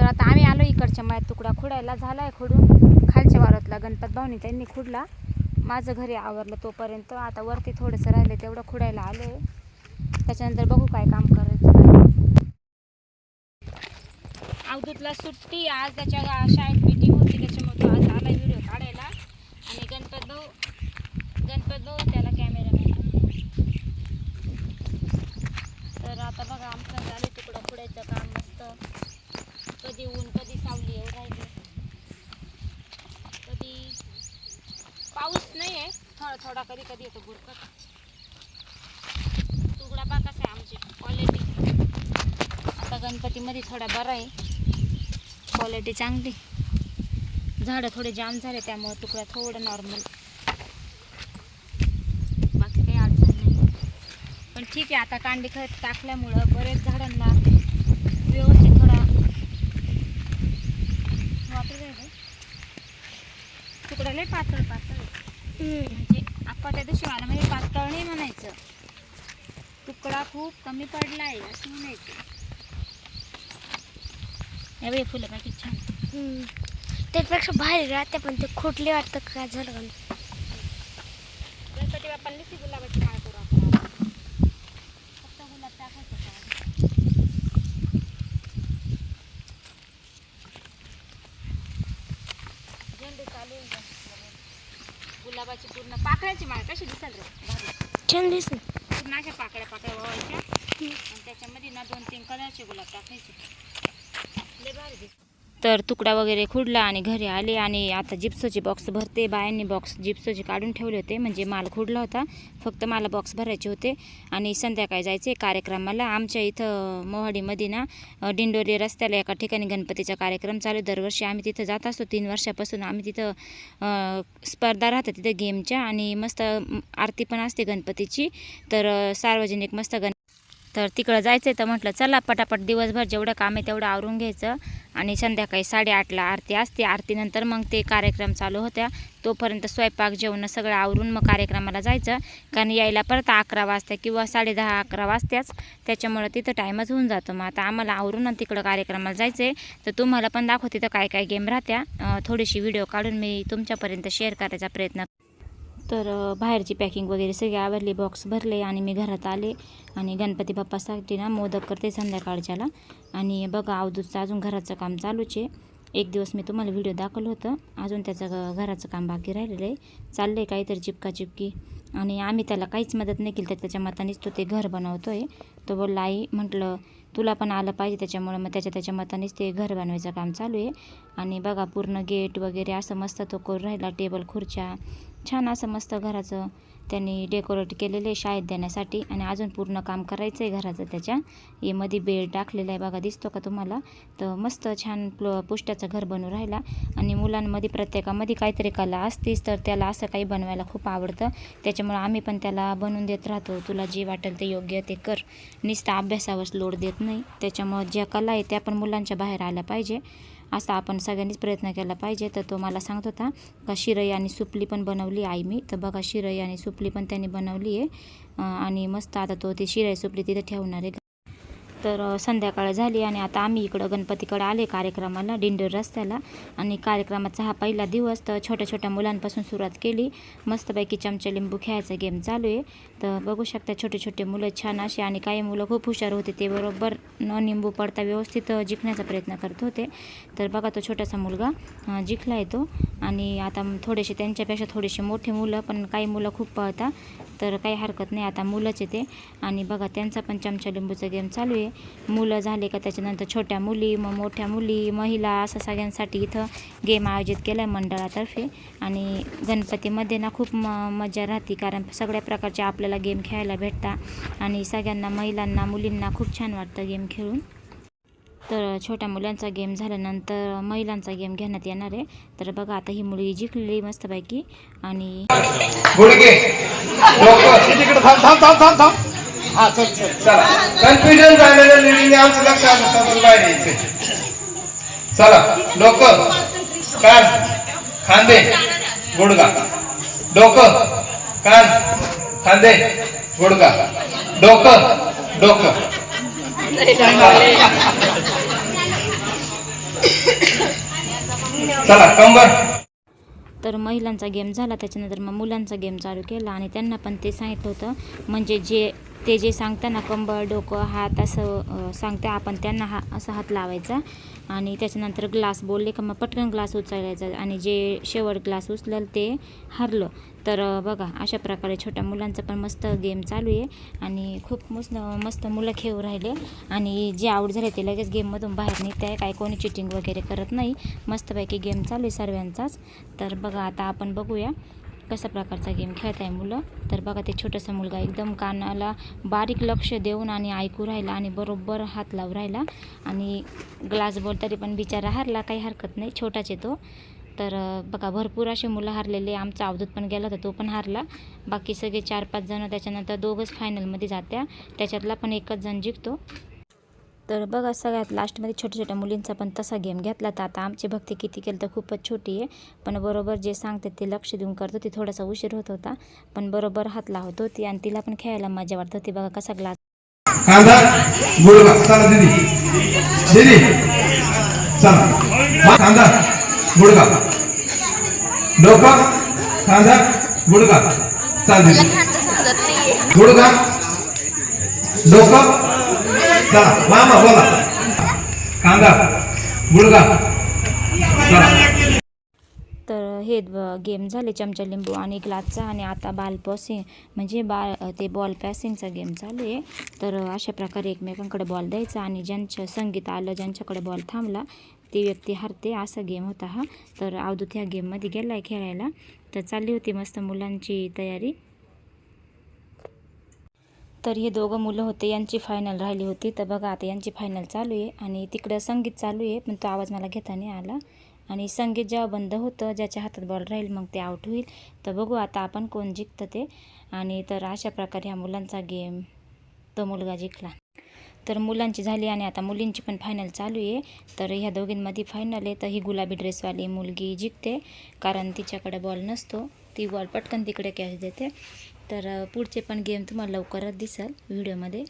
तर आता आम्ही आलो इकडच्या मायात तुकडा खुडायला. झाला आहे खुडून. खालच्या वारातला गणपत भाऊनी त्यांनी खुडला. माझं घरी आवरलं तोपर्यंत. आता वरती थोडंसं राहिलं तेवढं खुडायला आलो आहे. त्याच्यानंतर बघू काय काम करायचं अवधूतला सुट्टी. आज त्याच्या शाळेत मीटिंग होती. त्याच्यामुळे तो आज आला व्हिडिओ काढायला. आणि गणपत भाऊ गणपत भाऊ त्याला कॅमेरा तर आता बघा आमचं झालं तुकडं खुडायचं काम मस्त कधी ऊन कधी सावली एवढं राहिलं कधी पाऊस नाही आहे थोडा कधी कधी येतो बुरकत तुकडा पा कसा आहे आमची क्वालिटी आता गणपतीमध्ये थोडा बरा आहे. क्वालिटी चांगली. झाडं थोडे जाम झाले त्यामुळे तुकडा थोडं नॉर्मल बाकी काही अडचण नाही. पण ठीक आहे आता कांडी खत टाकल्यामुळं बरेच झाडांना व्यवस्थित थोडा वापर तुकडा लय पातळ पातळ. म्हणजे आपण त्या दिवशी म्हणजे पातळ नाही म्हणायचं. तुकडा खूप कमी पडला आहे असं म्हणायचं. यावेळी फुलं बाकी छान. हम्म. त्यापेक्षा बाहेर राहते पण ते खोटले वाटतं काय झालं का गणपती बाप्पांनी ती गुलाबाची माळ करू आपण आता. फक्त गुलाब टाकायचं का? झेंडू चालू आहे गणपतीला. गुलाबाची पाकळ्याची माळ कशी दिसेल रे. छान पूर्ण अशा पाकळ्या पाकळ्या वळायच्या आणि त्याच्यामध्ये ना दोन तीन कलरचे गुलाब टाकायचे लय भारी दिसतं. तर तुकडा वगैरे खुडला आणि घरी आले आणि आता जिप्सोचे बॉक्स भरते. बायांनी बॉक्स जिप्सोचे काढून ठेवले होते. म्हणजे माल खुडला होता. फक्त मला बॉक्स भरायचे होते. आणि संध्याकाळी जायचे कार्यक्रमाला आमच्या इथं मोहाडीमध्ये ना डिंडोरी दिंडोरी रस्त्याला एका ठिकाणी गणपतीचा कार्यक्रम चालू. दरवर्षी आम्ही तिथं जात असतो. तीन वर्षापासून आम्ही तिथं स्पर्धा राहतात तिथं गेमच्या. आणि मस्त आरती पण असते गणपतीची. तर सार्वजनिक मस्त गण तर तिकडं जायचं आहे तर म्हटलं चला पटापट दिवसभर जेवढं काम आहे तेवढं आवरून घ्यायचं. आणि संध्याकाळी साडेआठला आरती असते. आरतीनंतर मग ते कार्यक्रम चालू होत्या. तोपर्यंत स्वयंपाक जेवण सगळं आवरून मग कार्यक्रमाला जायचं. कारण यायला परत अकरा वाजता किंवा साडे दहा अकरा वाजत्याच त्याच्यामुळं तिथं टाईमच होऊन जातो. मग आता आम्हाला आवरून आणि तिकडं कार्यक्रमाला जायचं आहे तर तुम्हाला पण दाखव तिथं काय काय गेम राहत्या थोडीशी व्हिडिओ काढून मी तुमच्यापर्यंत शेअर करायचा प्रयत्न तर बाहेरची पॅकिंग वगैरे सगळी आवरली बॉक्स भरले आणि मी घरात आले आणि गणपती बाप्पासाठी ना मोदक करते संध्याकाळच्याला. आणि बघा अवधूतचं अजून घराचं काम चालूच आहे. एक दिवस मी तुम्हाला व्हिडिओ दाखवलं होतं. अजून त्याचं घराचं काम बाकी राहिलेलं आहे. चाललं आहे काहीतरी चिपका चिपकी आणि आम्ही त्याला काहीच मदत नाही केली तर त्याच्या मतानेच तो ते घर बनवतो आहे तो बोलला आई म्हटलं तुला पण आलं पाहिजे त्याच्यामुळं. मग त्याच्या त्याच्या मतानेच ते घर बनवायचं काम चालू आहे. आणि बघा पूर्ण गेट वगैरे असं मस्त तो करून राहिला टेबल खुर्च्या. छान असं मस्त घराचं त्यांनी डेकोरेट केलेलं आहे शाळेत देण्यासाठी. आणि अजून पूर्ण काम करायचं आहे घराचं त्याच्या. हे मध्ये बेड टाकलेला आहे बघा दिसतो का तुम्हाला? तर मस्त छान पुष्ट्याचं घर बनवून राहिला. आणि मुलांमध्ये प्रत्येकामध्ये काहीतरी कला असतीच तर त्याला असं काही बनवायला खूप आवडतं. त्याच्यामुळं आम्ही पण त्याला बनवून देत राहतो. तुला जे वाटेल ते योग्य ते कर. नुसता अभ्यासावरच लोड देत नाही. त्याच्यामुळं ज्या कला आहे त्या पण मुलांच्या बाहेर आल्या पाहिजे. असा आपण सगळ्यांनीच प्रयत्न केला पाहिजे. तर तो मला सांगत होता का शिरई आणि सुपली पण बनवली आई मी. तर बघा शिरई आणि सुपली पण त्यांनी बनवली आहे. आणि मस्त आता तो ती शिराई सुपली तिथे ठेवणार आहे. तर संध्याकाळ झाली आणि आता आम्ही इकडं गणपतीकडे आले कार्यक्रमाला डिंडर रस्त्याला. आणि कार्यक्रमाचा हा पहिला दिवस तर छोट्या छोट्या मुलांपासून सुरुवात केली. मस्तपैकी चमचा लिंबू खेळायचा गेम चालू आहे. तर बघू शकता छोटे छोटे मुलं छान असे आणि काही मुलं खूप हुशार होते. ते बरोबर न निंबू पडता व्यवस्थित जिंकण्याचा प्रयत्न करत होते. तर बघा तो छोटासा मुलगा जिंकला येतो आणि आता थोडेसे त्यांच्यापेक्षा थोडेसे मोठे मुलं पण काही मुलं खूप पळतात तर काही हरकत नाही. आता मुलंच येते आणि बघा त्यांचा पण चमचा लिंबूचा गेम चालू आहे. मुलं झाले का त्याच्यानंतर छोट्या मुली मग मोठ्या मुली महिला असं सगळ्यांसाठी इथं गेम आयोजित केला आहे मंडळातर्फे. आणि गणपतीमध्ये ना खूप म मजा राहते कारण सगळ्या प्रकारचे आपल्याला गेम खेळायला भेटतात आणि सगळ्यांना महिलांना मुलींना खूप छान वाटतं गेम खेळून. तर छोट्या मुलांचा गेम झाल्यानंतर महिलांचा गेम घेण्यात येणार आहे. तर बघा आता ही मुलगी जिंकलेली मस्तपैकी आणि गुडघे. डोकं. तिकडे थांब थांब थांब थांब थांब. हा चल चल चला. कन्फ्युजन झालेलं लेडीने आमचं लक्ष आलं बाहेर चला डोकं. कान. खांदे. गुडगा डोकं. कान. खांदे. गुडगा डोकं. डोकं. तर महिलांचा गेम झाला त्याच्यानंतर मग मुलांचा गेम चालू केला आणि त्यांना पण ते सांगितलं होतं. म्हणजे जे ते जे सांगताना कंबर डोकं हात असं सांगते आपण त्यांना हा असा हात लावायचा. आणि त्याच्यानंतर ग्लास बोलले का मग पटकन ग्लास उचलायचा आणि जे शेवट ग्लास उचलेल ते हरलं. तर बघा अशा प्रकारे छोट्या मुलांचा पण मस्त गेम चालू आहे. आणि खूप मस्त मस्त मुलं खेळू राहिले. आणि जे आऊट झाले ते लगेच गेममधून बाहेर निघत आहे. काय कोणी चिटिंग वगैरे करत नाही. मस्तपैकी गेम चालू आहे सर्वांचाच. तर बघा आता आपण बघूया. कशा प्रकारचा गेम खेळत आहे मुलं? तर बघा ते छोटंसं मुलगा एकदम कानाला बारीक लक्ष देऊन आणि ऐकू राहिला आणि बरोबर हात लावून राहिला आणि ग्लास बॉल तरी पण बिचारा हारला काही हरकत नाही छोटाच आहे तो. तर बघा भरपूर असे मुलं हारलेले आमचा अवधूत पण गेला होता तो पण हारला. बाकी सगळे चार पाच जणं त्याच्यानंतर दोघंच फायनलमध्ये जात्या. त्याच्यातला पण एकच जण जिंकतो. तर बघा सगळ्यात लास्टमध्ये छोट्या छोट्या मुलींचा पण तसा गेम घेतला तर आता आमची भक्ती किती केलं तर खूपच छोटी आहे. पण बरोबर जे सांगते ते लक्ष देऊन करत होती थोडासा उशीर होत होता. पण बरोबर हात लावत होती आणि तिला पण खेळायला मजा वाटत होती. बघा कसा ग्लास गुडगा चला मामा बोला कांदा गुडगा तर हे गेम झाले चमचा लिंबू आणि ग्लासचा आणि आता बाल पॉसिंग म्हणजे बाल ते बॉल पॅसिंगचा गेम चालू आहे तर अशा प्रकारे एकमेकांकडे बॉल द्यायचा आणि ज्यांचं संगीत आलं ज्यांच्याकडे बॉल थांबला ती व्यक्ती हरते. असा गेम होता हा. तर अवधूत ह्या गेममध्ये गेला आहे खेळायला. तर चालली होती मस्त मुलांची तयारी. तर हे दोघं मुलं होते यांची फायनल राहिली होती. तर बघा आता यांची फायनल चालू आहे आणि तिकडं संगीत चालू आहे पण तो आवाज मला घेता नाही आला. आणि संगीत जेव्हा बंद होतं ज्याच्या हातात बॉल राहील मग ते आउट होईल. तर बघू आता आपण कोण जिंकतं ते. आणि तर अशा प्रकारे ह्या मुलांचा गेम तो मुलगा जिंकला. तर मुलांची झाली आणि आता मुलींची पण फायनल चालू आहे. तर ह्या दोघींमध्ये फायनल आहे. तर ही गुलाबी ड्रेसवाली मुलगी जिंकते कारण तिच्याकडे बॉल नसतो. ती बॉल पटकन तिकडे कॅच देते. तर पुढचे पण गेम तुम्हाला लवकरच दिसेल व्हिडिओमध्ये